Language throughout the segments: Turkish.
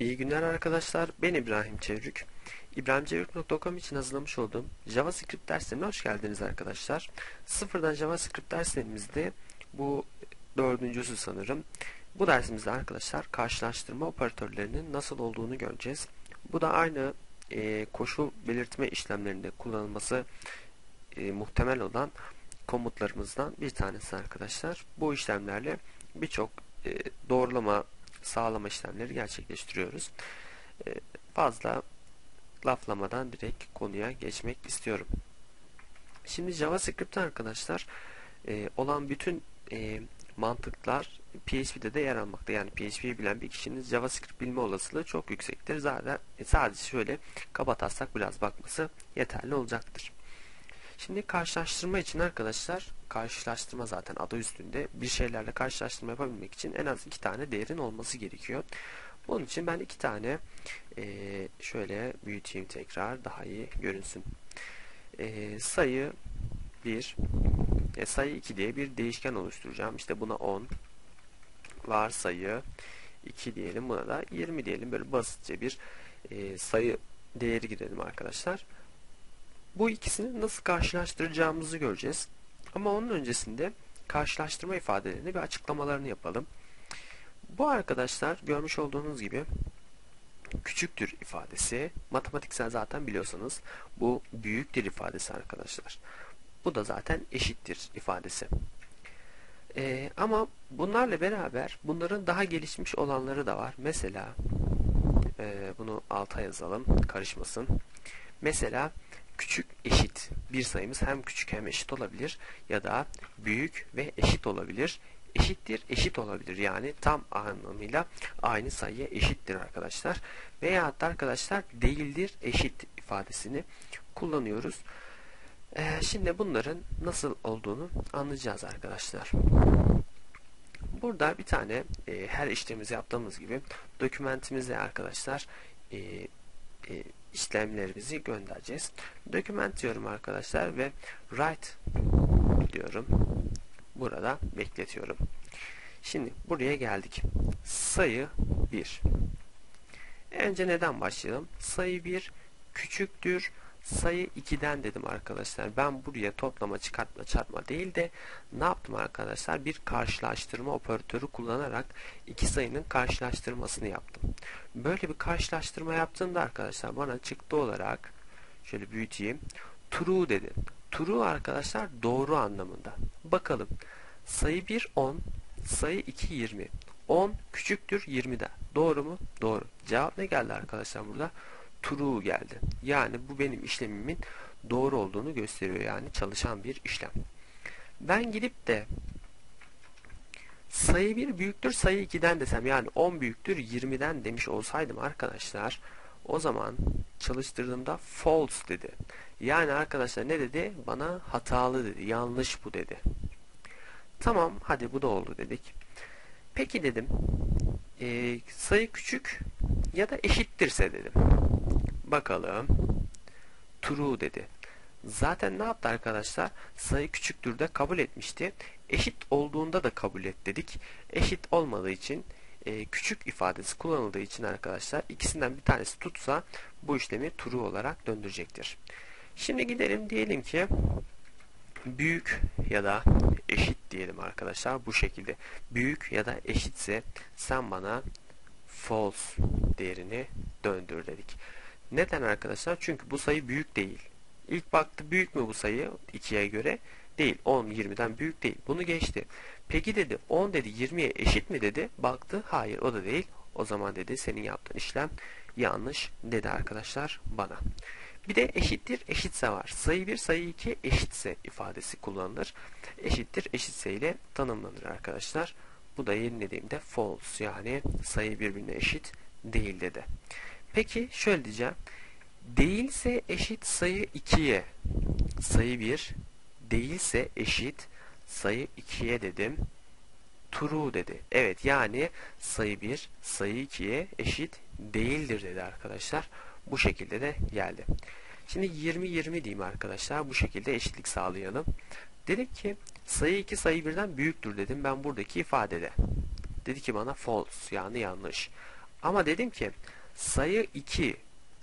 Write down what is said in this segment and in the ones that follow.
İyi günler arkadaşlar. Ben İbrahim Çevrük. İbrahimçevrük.com için hazırlamış olduğum JavaScript derslerine hoş geldiniz arkadaşlar. Sıfırdan JavaScript derslerimizde bu dördüncüsü sanırım. Bu dersimizde arkadaşlar karşılaştırma operatörlerinin nasıl olduğunu göreceğiz. Bu da aynı e, koşul belirtme işlemlerinde kullanılması e, muhtemel olan komutlarımızdan bir tanesi arkadaşlar. Bu işlemlerle birçok e, doğrulama sağlama işlemleri gerçekleştiriyoruz. E, fazla laflamadan direkt konuya geçmek istiyorum. Şimdi JavaScript'te arkadaşlar e, olan bütün e, mantıklar PHP'de de yer almakta. Yani PHP'yi bilen bir kişinin JavaScript bilme olasılığı çok yüksektir. Zaten e, sadece şöyle kaba taslak biraz bakması yeterli olacaktır. Şimdi karşılaştırma için arkadaşlar karşılaştırma zaten adı üstünde bir şeylerle karşılaştırma yapabilmek için en az iki tane değerin olması gerekiyor. Bunun için ben iki tane e, şöyle büyüteyim tekrar daha iyi görünsün. E, sayı 1 e, sayı 2 diye bir değişken oluşturacağım. İşte buna 10 var sayı 2 diyelim buna da 20 diyelim. Böyle basitçe bir e, sayı değeri girelim arkadaşlar. Bu ikisini nasıl karşılaştıracağımızı göreceğiz. Ama onun öncesinde karşılaştırma ifadelerini bir açıklamalarını yapalım. Bu arkadaşlar görmüş olduğunuz gibi küçüktür ifadesi. Matematiksel zaten biliyorsanız bu büyüktür ifadesi arkadaşlar. Bu da zaten eşittir ifadesi. Ee, ama bunlarla beraber bunların daha gelişmiş olanları da var. Mesela e, bunu alta yazalım karışmasın. Mesela küçük eşit bir sayımız hem küçük hem eşit olabilir ya da büyük ve eşit olabilir. Eşittir eşit olabilir yani tam anlamıyla aynı sayıya eşittir arkadaşlar. Veya hatta arkadaşlar değildir eşit ifadesini kullanıyoruz. Ee, şimdi bunların nasıl olduğunu anlayacağız arkadaşlar. Burada bir tane e, her işlemimizi yaptığımız gibi dokümentimizde arkadaşlar e, e, işlemlerimizi göndereceğiz. Document diyorum arkadaşlar ve write diyorum. Burada bekletiyorum. Şimdi buraya geldik. Sayı 1. Önce neden başlayalım? Sayı 1 küçüktür sayı 2'den dedim arkadaşlar. Ben buraya toplama, çıkartma, çarpma değil de ne yaptım arkadaşlar? Bir karşılaştırma operatörü kullanarak iki sayının karşılaştırmasını yaptım. Böyle bir karşılaştırma yaptığımda arkadaşlar bana çıktı olarak şöyle büyüteyim. True dedi. True arkadaşlar doğru anlamında. Bakalım. Sayı 1 10, sayı 2 20. 10 küçüktür 20'den. Doğru mu? Doğru. Cevap ne geldi arkadaşlar burada? True geldi. Yani bu benim işlemimin doğru olduğunu gösteriyor yani çalışan bir işlem. Ben gidip de sayı 1 büyüktür sayı 2'den desem yani 10 büyüktür 20'den demiş olsaydım arkadaşlar o zaman çalıştırdığımda false dedi. Yani arkadaşlar ne dedi? Bana hatalı dedi. Yanlış bu dedi. Tamam hadi bu da oldu dedik. Peki dedim e, sayı küçük ya da eşittirse dedim. Bakalım. True dedi. Zaten ne yaptı arkadaşlar? Sayı küçüktür de kabul etmişti. Eşit olduğunda da kabul et dedik. Eşit olmadığı için e, küçük ifadesi kullanıldığı için arkadaşlar ikisinden bir tanesi tutsa bu işlemi true olarak döndürecektir. Şimdi gidelim diyelim ki büyük ya da eşit diyelim arkadaşlar bu şekilde. Büyük ya da eşitse sen bana false değerini döndür dedik. Neden arkadaşlar? Çünkü bu sayı büyük değil. İlk baktı büyük mü bu sayı 2'ye göre? Değil. 10 20'den büyük değil. Bunu geçti. Peki dedi 10 dedi 20'ye eşit mi dedi? Baktı hayır o da değil. O zaman dedi senin yaptığın işlem yanlış dedi arkadaşlar bana. Bir de eşittir eşitse var. Sayı 1 sayı 2 eşitse ifadesi kullanılır. Eşittir eşitse ile tanımlanır arkadaşlar. Bu da yenilediğimde false yani sayı birbirine eşit değil dedi. Peki şöyle diyeceğim. Değilse eşit sayı 2'ye sayı 1 değilse eşit sayı 2'ye dedim. True dedi. Evet yani sayı 1 sayı 2'ye eşit değildir dedi arkadaşlar. Bu şekilde de geldi. Şimdi 20-20 diyeyim arkadaşlar. Bu şekilde eşitlik sağlayalım. Dedik ki sayı 2 sayı 1'den büyüktür dedim ben buradaki ifadede. Dedi ki bana false yani yanlış. Ama dedim ki sayı 2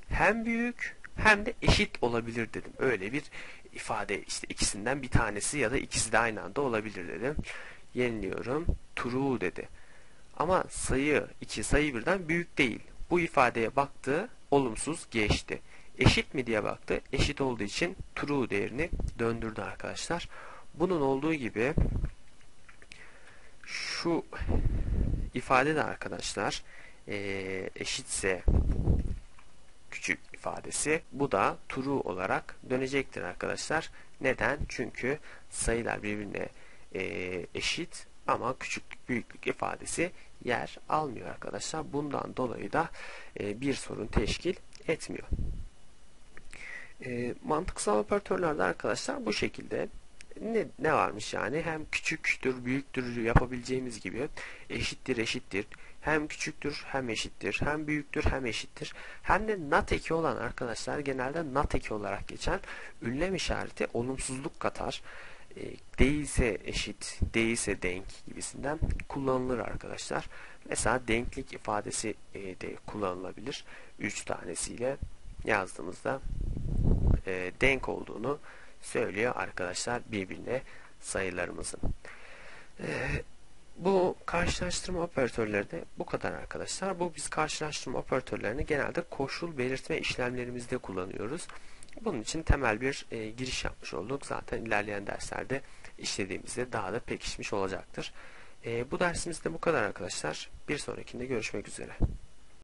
hem büyük hem de eşit olabilir dedim. Öyle bir ifade işte ikisinden bir tanesi ya da ikisi de aynı anda olabilir dedim. Yeniliyorum. True dedi. Ama sayı 2 sayı birden büyük değil. Bu ifadeye baktı, olumsuz geçti. Eşit mi diye baktı. Eşit olduğu için true değerini döndürdü arkadaşlar. Bunun olduğu gibi şu ifade de arkadaşlar e, eşitse küçük ifadesi bu da true olarak dönecektir arkadaşlar. Neden? Çünkü sayılar birbirine e, eşit ama küçüklük büyüklük ifadesi yer almıyor arkadaşlar. Bundan dolayı da e, bir sorun teşkil etmiyor. E, mantıksal operatörlerde arkadaşlar bu şekilde. Ne, ne varmış yani? Hem küçüktür büyüktür yapabileceğimiz gibi eşittir eşittir. Hem küçüktür hem eşittir. Hem büyüktür hem eşittir. Hem de not eki olan arkadaşlar genelde not eki olarak geçen ünlem işareti olumsuzluk katar değilse eşit değilse denk gibisinden kullanılır arkadaşlar mesela denklik ifadesi e, de kullanılabilir 3 tanesiyle yazdığımızda e, denk olduğunu söylüyor arkadaşlar birbirine sayılarımızın. Bu karşılaştırma operatörleri de bu kadar arkadaşlar. Bu biz karşılaştırma operatörlerini genelde koşul belirtme işlemlerimizde kullanıyoruz. Bunun için temel bir e, giriş yapmış olduk. Zaten ilerleyen derslerde işlediğimizde daha da pekişmiş olacaktır. E, bu dersimizde bu kadar arkadaşlar. Bir sonrakinde görüşmek üzere.